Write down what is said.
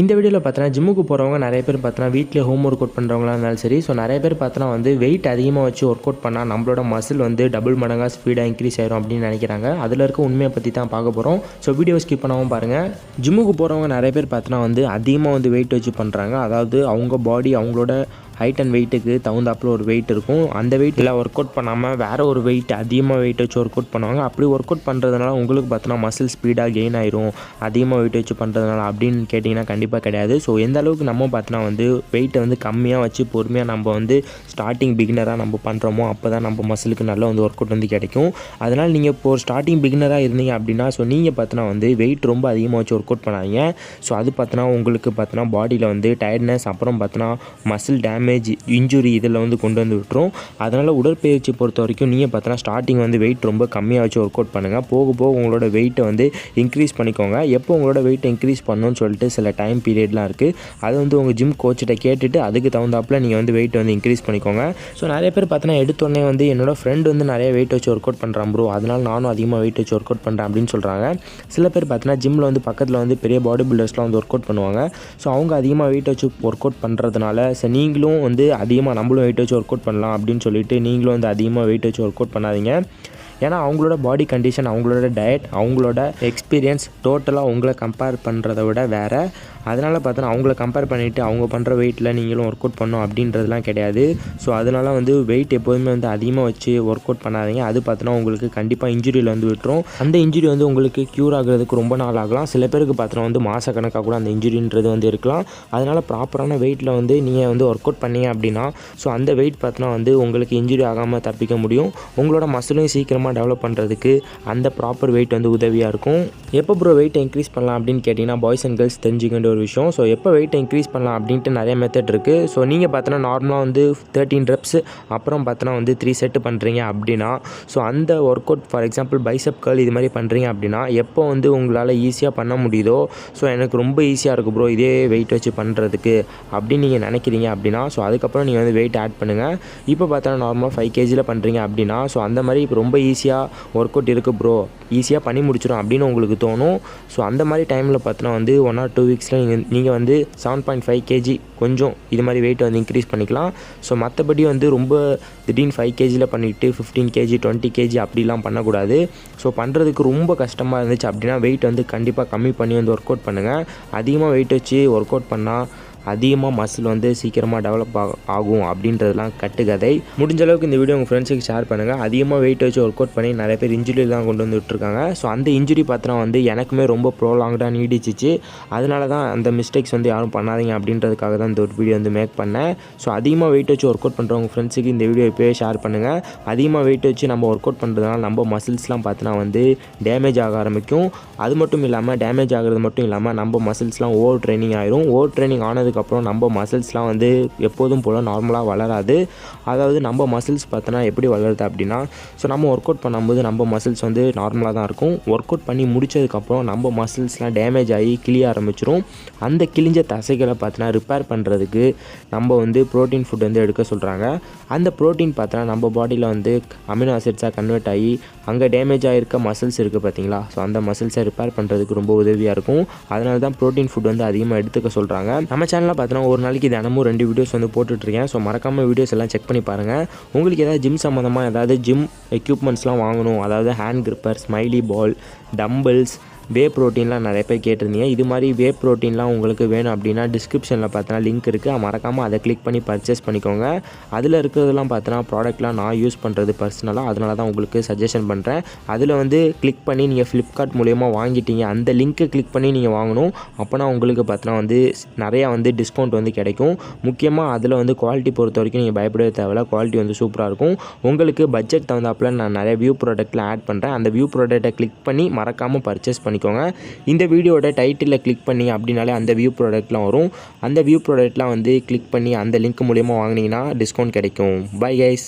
இந்த வீடியோவில் பார்த்தோன்னா ஜிம்முக்கு போகிறவங்க நிறைய பேர் பார்த்தோன்னா வீட்டில் ஹோம் ஒர்க் அவுட் பண்ணுறவங்களா இருந்தாலும் சரி. ஸோ நிறைய பேர் பார்த்தோன்னா வந்து வெயிட் அதிகமாக வச்சு ஒர்க் அவுட் பண்ணால் நம்மளோட மசில் வந்து டபுள் மடங்காக ஸ்பீடாக இன்க்ரீஸ் ஆயிரும் அப்படின்னு நினைக்கிறாங்க. அதில் இருக்க உண்மையை பற்றி தான் பார்க்க போகிறோம் ஸோ வீடியோ ஸ்கிப் பண்ணாமல் பாருங்கள் ஜிம்முக்கு போகிறவங்க நிறைய பேர் பார்த்தோன்னா வந்து அதிகமாக வந்து வெயிட் வச்சு பண்ணுறாங்க அதாவது அவங்க பாடி அவங்களோட ஹைட் அண்ட் வெயிட்டுக்கு தகுந்தாப்பில் ஒரு வெயிட் இருக்கும். அந்த வெயிட்டில் ஒர்க் அவுட் பண்ணாமல் வேறு ஒரு வெயிட் அதிகமாக வெயிட் வச்சு ஒர்க் அவுட் பண்ணுவாங்க. அப்படி ஒர்க் அவுட் பண்ணுறதுனால உங்களுக்கு பார்த்தோன்னா மசில் ஸ்பீடாக கெயின் ஆயிரும். அதிகமாக வெயிட் வச்சு பண்ணுறதுனால அப்படின்னு கேட்டிங்கன்னா கண்டிப்பாக கிடையாது. ஸோ எந்த அளவுக்கு நம்ம பார்த்தோன்னா வந்து வெயிட்டை வந்து கம்மியாக வச்சு பொறுமையாக நம்ம வந்து ஸ்டார்டிங் பிகினராக நம்ம பண்ணுறோமோ அப்போ தான் நம்ம மசிலுக்கு நல்ல வந்து ஒர்க் அவுட் வந்து கிடைக்கும். அதனால் நீங்கள் இப்போ ஸ்டார்டிங் பிகினராக இருந்தீங்க அப்படின்னா ஸோ நீங்கள் பார்த்தோன்னா வந்து வெயிட் ரொம்ப அதிகமாக வச்சு ஒர்க் அவுட் பண்ணாதீங்க. ஸோ அது பார்த்தோன்னா உங்களுக்கு பார்த்தோன்னா பாடியில் வந்து டயர்ட்னஸ் அப்புறம் பார்த்தோன்னா மசில் டேமேஜ் இன்ஜுரி இதில் வந்து கொண்டு வந்து விட்டுரும். அதனால் உடற்பயிற்சி பொறுத்த வரைக்கும் நீங்கள் பார்த்தோன்னா ஸ்டார்டிங் வந்து வெயிட் ரொம்ப கம்மியாக வச்சு ஒர்க் அவுட் பண்ணுங்கள் போக போக உங்களோட வெயிட்டை வந்து இன்க்ரீஸ் பண்ணிக்கோங்க. எப்போ உங்களோட வெயிட்டை இன்க்ரீஸ் பண்ணணும்னு சொல்லிட்டு சில டைம் பீரியட்லாம் இருக்குது அது வந்து உங்கள் ஜிம் கோச்சிட்ட கேட்டுட்டு அதுக்கு தகுந்தாப்பில் நீங்கள் வந்து வெயிட் வந்து இன்க்ரீஸ் பண்ணிக்கோங்க. ஸோ நிறைய பேர் பார்த்தோன்னா எடுத்தோடனே வந்து என்னோடய ஃப்ரெண்ட் வந்து நிறைய வெயிட் வச்சு ஒர்க் அவுட் பண்ணுறான் ப்ரோ அதனால் நானும் அதிகமாக வெயிட் வச்சு ஒர்க் அவுட் பண்ணுறேன் அப்படின்னு சொல்கிறாங்க சில பேர் பார்த்தீங்கன்னா ஜிம்மில் வந்து பக்கத்தில் வந்து பெரிய பாடி பில்டர்ஸ்லாம் வந்து ஒர்க் அவுட் பண்ணுவாங்க. ஸோ அவங்க அதிகமாக வெயிட் வச்சு ஒர்க் அவுட் பண்ணுறதுனால சரி நீங்களும் வந்து அதிகமாக நம்மளும் வெயிட் வச்சு ஒர்க் அவுட் பண்ணலாம் அப்படின்னு சொல்லிட்டு நீங்களும் வந்து அதிகமாக வெயிட் வச்சு ஒர்க் அவுட் பண்ணாதீங்க. ஏன்னா அவங்களோட பாடி கண்டிஷன் அவங்களோட டயட் அவங்களோட எக்ஸ்பீரியன்ஸ் டோட்டலாக உங்களை கம்பேர் பண்ணுறத விட வேறு. அதனால் பார்த்தோன்னா அவங்கள கம்பேர் பண்ணிவிட்டு அவங்க பண்ணுற வெயிட்டில் நீங்களும் ஒர்க் அவுட் பண்ணும் அப்படின்றதுலாம் கிடையாது. ஸோ அதனால் வந்து வெயிட் எப்போதுமே வந்து அதிகமாக வச்சு ஒர்க் அவுட் பண்ணாதீங்க. அது பார்த்தோன்னா உங்களுக்கு கண்டிப்பாக இன்ஜுரியில் வந்து விட்டுரும். அந்த இன்ஜுரி வந்து உங்களுக்கு க்யூர் ஆகிறதுக்கு ரொம்ப நாள் ஆகலாம். சில பேருக்கு பார்த்தோன்னா வந்து மாதக்கணக்காக கூட அந்த இன்ஜுரின்றது வந்து இருக்கலாம். அதனால் ப்ராப்பரான வெயிட்டில் வந்து நீங்கள் வந்து ஒர்க் அவுட் பண்ணீங்க அப்படின்னா ஸோ அந்த வெயிட் பார்த்தோன்னா வந்து உங்களுக்கு இன்ஜுரி ஆகாமல் தப்பிக்க முடியும். உங்களோட மசிலையும் சீக்கிரமாக டெவலப் பண்ணுறதுக்கு அந்த ப்ராப்பர் வெயிட் வந்து உதவியாக இருக்கும். எப்போ ப்ரோ வெயிட்டை இன்க்ரீஸ் பண்ணலாம் அப்படின்னு கேட்டிங்கன்னா பாய்ஸ் அண்ட் கேர்ள்ஸ் தெரிஞ்சுக்க ஒரு விஷயம். ஸோ எப்போ வெயிட்டை இன்க்ரீஸ் பண்ணலாம் அப்படின்ட்டு நிறைய மெத்தட் இருக்குது ஸோ நீங்கள் பார்த்தோன்னா நார்மலாக வந்து தேர்ட்டின் ரெப்ஸ் அப்புறம் பார்த்தோன்னா வந்து த்ரீ செட்டு பண்ணுறீங்க அப்படின்னா ஸோ அந்த workout for example bicep curl இது மாதிரி பண்ணுறீங்க அப்படின்னா எப்போ வந்து உங்களால் ஈஸியாக பண்ண முடியுதோ ஸோ எனக்கு ரொம்ப ஈஸியாக இருக்குது ப்ரோ இதே வெயிட் வச்சு பண்ணுறதுக்கு அப்படின்னு நீங்கள் நினைக்கிறீங்க அப்படின்னா ஸோ அதுக்கப்புறம் நீங்கள் வந்து வெயிட் ஆட் பண்ணுங்கள் இப்போ பார்த்தோன்னா நார்மலாக ஃபைவ் கேஜியில் பண்ணுறீங்க அப்படின்னா ஸோ அந்த மாதிரி இப்போ ரொம்ப ஈஸி ஈஸியாக ஒர்க் அவுட் இருக்குது ப்ரோ ஈஸியாக பண்ணி முடிச்சிடும் அப்படின்னு உங்களுக்கு தோணும். ஸோ அந்த மாதிரி டைமில் பார்த்தோன்னா வந்து ஒன் ஆர் டூ வீக்ஸில் நீங்கள் நீங்கள் வந்து செவன் பாயிண்ட் ஃபைவ் கேஜி கொஞ்சம் இது மாதிரி வெயிட் வந்து இன்க்ரீஸ் பண்ணிக்கலாம். ஸோ மற்றபடி வந்து ரொம்ப திடீர்னு ஃபைவ் கேஜியில் பண்ணிவிட்டு ஃபிஃப்டீன் கேஜி டுவெண்ட்டி கேஜி அப்படிலாம் பண்ணக்கூடாது. ஸோ பண்ணுறதுக்கு ரொம்ப கஷ்டமாக இருந்துச்சு அப்படின்னா வெயிட் வந்து கண்டிப்பாக கம்மி பண்ணி வந்து ஒர்க் அவுட் பண்ணுங்கள் அதிகமாக வெயிட் வச்சு ஒர்க் அவுட் பண்ணால் அதிகமாக மசில் வந்து சீக்கிரமாக டெவலப் ஆகும் அப்படின்றதுலாம் கட்டுக்கதை. முடிஞ்ச அளவுக்கு இந்த வீடியோ உங்கள் ஃப்ரெண்ட்ஸுக்கு ஷேர் பண்ணுங்கள் அதிகமாக வெயிட் வச்சு ஒர்க் அவுட் பண்ணி நிறைய பேர் இன்ஜுரிலாம் கொண்டு வந்து விட்டுருக்காங்க. ஸோ அந்த இன்ஜுரி பாத்திரம் வந்து எனக்குமே ரொம்ப ப்ரோலாங்டாக நீடிச்சிச்சு. அதனால தான் அந்த மிஸ்டேக்ஸ் வந்து யாரும் பண்ணாதீங்க அப்படின்றதுக்காக தான் இந்த ஒரு வீடியோ வந்து மேக் பண்ணேன். ஸோ அதிகமாக வெயிட் வச்சு ஒர்க் அவுட் பண்ணுறவங்க ஃப்ரெண்ட்ஸுக்கு இந்த வீடியோ இப்போயே ஷேர் பண்ணுங்கள் அதிகமாக வெயிட் வச்சு நம்ம ஒர்க் அவுட் பண்ணுறதுனால நம்ம மசில்ஸ்லாம் பார்த்தோன்னா வந்து டேமேஜ் ஆக ஆரம்பிக்கும். அது மட்டும் இல்லாமல் டேமேஜ் ஆகிறது மட்டும் இல்லாமல் நம்ம மசில்ஸ்லாம் ஓவர் ட்ரைனிங் ஆயிரும். ஓவர் ட்ரைனிங் ஆனதுக்கு ஆனதுக்கப்புறம் நம்ம மசில்ஸ்லாம் வந்து எப்போதும் போல் நார்மலாக வளராது. அதாவது நம்ம மசில்ஸ் பார்த்தோன்னா எப்படி வளருது அப்படின்னா ஸோ நம்ம ஒர்க் அவுட் பண்ணும்போது நம்ம மசில்ஸ் வந்து நார்மலாக தான் இருக்கும். ஒர்க் அவுட் பண்ணி முடிச்சதுக்கப்புறம் நம்ம மசில்ஸ்லாம் டேமேஜ் ஆகி கிளிய ஆரம்பிச்சிரும். அந்த கிழிஞ்ச தசைகளை பார்த்தோன்னா ரிப்பேர் பண்ணுறதுக்கு நம்ம வந்து ப்ரோட்டீன் ஃபுட் வந்து எடுக்க சொல்கிறாங்க அந்த ப்ரோட்டீன் பார்த்தோன்னா நம்ம பாடியில் வந்து அமினோ ஆசிட்ஸாக கன்வெர்ட் ஆகி அங்கே டேமேஜ் ஆகிருக்க மசில்ஸ் இருக்குது பார்த்தீங்களா? ஸோ அந்த மசில்ஸை ரிப்பேர் பண்ணுறதுக்கு ரொம்ப உதவியாக இருக்கும். அதனால தான் ப்ரோட்டீன் ஃபுட் வந்து அதிகமாக எடுத்துக்க சொல்கிறாங்க நம்ம சேனல் சேனலில் பார்த்தீங்கன்னா ஒரு நாளைக்கு தினமும் ரெண்டு வீடியோஸ் வந்து போட்டுட்ருக்கேன். ஸோ மறக்காமல் வீடியோஸ் எல்லாம் செக் பண்ணி பாருங்கள் உங்களுக்கு ஏதாவது ஜிம் சம்மந்தமாக ஏதாவது ஜிம் எக்யூப்மெண்ட்ஸ்லாம் வாங்கணும். அதாவது hand gripper smiley ball dumbbells whey ப்ரோட்டீன்லாம் நிறைய பேர் கேட்டிருந்தீங்க. இது மாதிரி வே ப்ரோட்டீன்லாம் உங்களுக்கு வேணும் அப்படின்னா டிஸ்கிரிப்ஷனில் பார்த்தோன்னா லிங்க் இருக்குது மறக்காமல் அதை கிளிக் பண்ணி பர்ச்சேஸ் பண்ணிக்கோங்க. அதில் இருக்கிறதெல்லாம் பார்த்தோன்னா ப்ராடக்ட்லாம் நான் யூஸ் பண்ணுறது பர்சனலாக அதனால தான் உங்களுக்கு சஜஷன் பண்ணுறேன் அதில் வந்து கிளிக் பண்ணி நீங்கள் ஃப்ளிப்கார்ட் மூலயமா வாங்கிட்டீங்க. அந்த லிங்க்கை கிளிக் பண்ணி நீங்கள் வாங்கணும். அப்போனா உங்களுக்கு பார்த்தோன்னா வந்து நிறையா வந்து டிஸ்கவுண்ட் வந்து கிடைக்கும். முக்கியமாக அதில் வந்து குவாலிட்டி பொறுத்த வரைக்கும் நீங்கள் பயப்படவே தேவையில்ல. குவாலிட்டி வந்து சூப்பராக இருக்கும். உங்களுக்கு பட்ஜெட் தகுந்தாப்பில் நான் நிறைய வியூ ப்ராடக்ட்டில் ஆட் பண்ணுறேன் அந்த வியூ ப்ராடக்ட்டை கிளிக் பண்ணி மறக்காமல் பர்ச்சேஸ் பண்ணி பண்ணிக்கோங்க. இந்த வீடியோட டைட்டிலில் கிளிக் பண்ணி அப்படின்னாலே அந்த வியூ ப்ராடக்ட்லாம் வரும். அந்த வியூ ப்ராடக்ட்லாம் வந்து கிளிக் பண்ணி அந்த லிங்க் மூலியமாக வாங்கினீங்கன்னா டிஸ்கவுண்ட் கிடைக்கும். Bye guys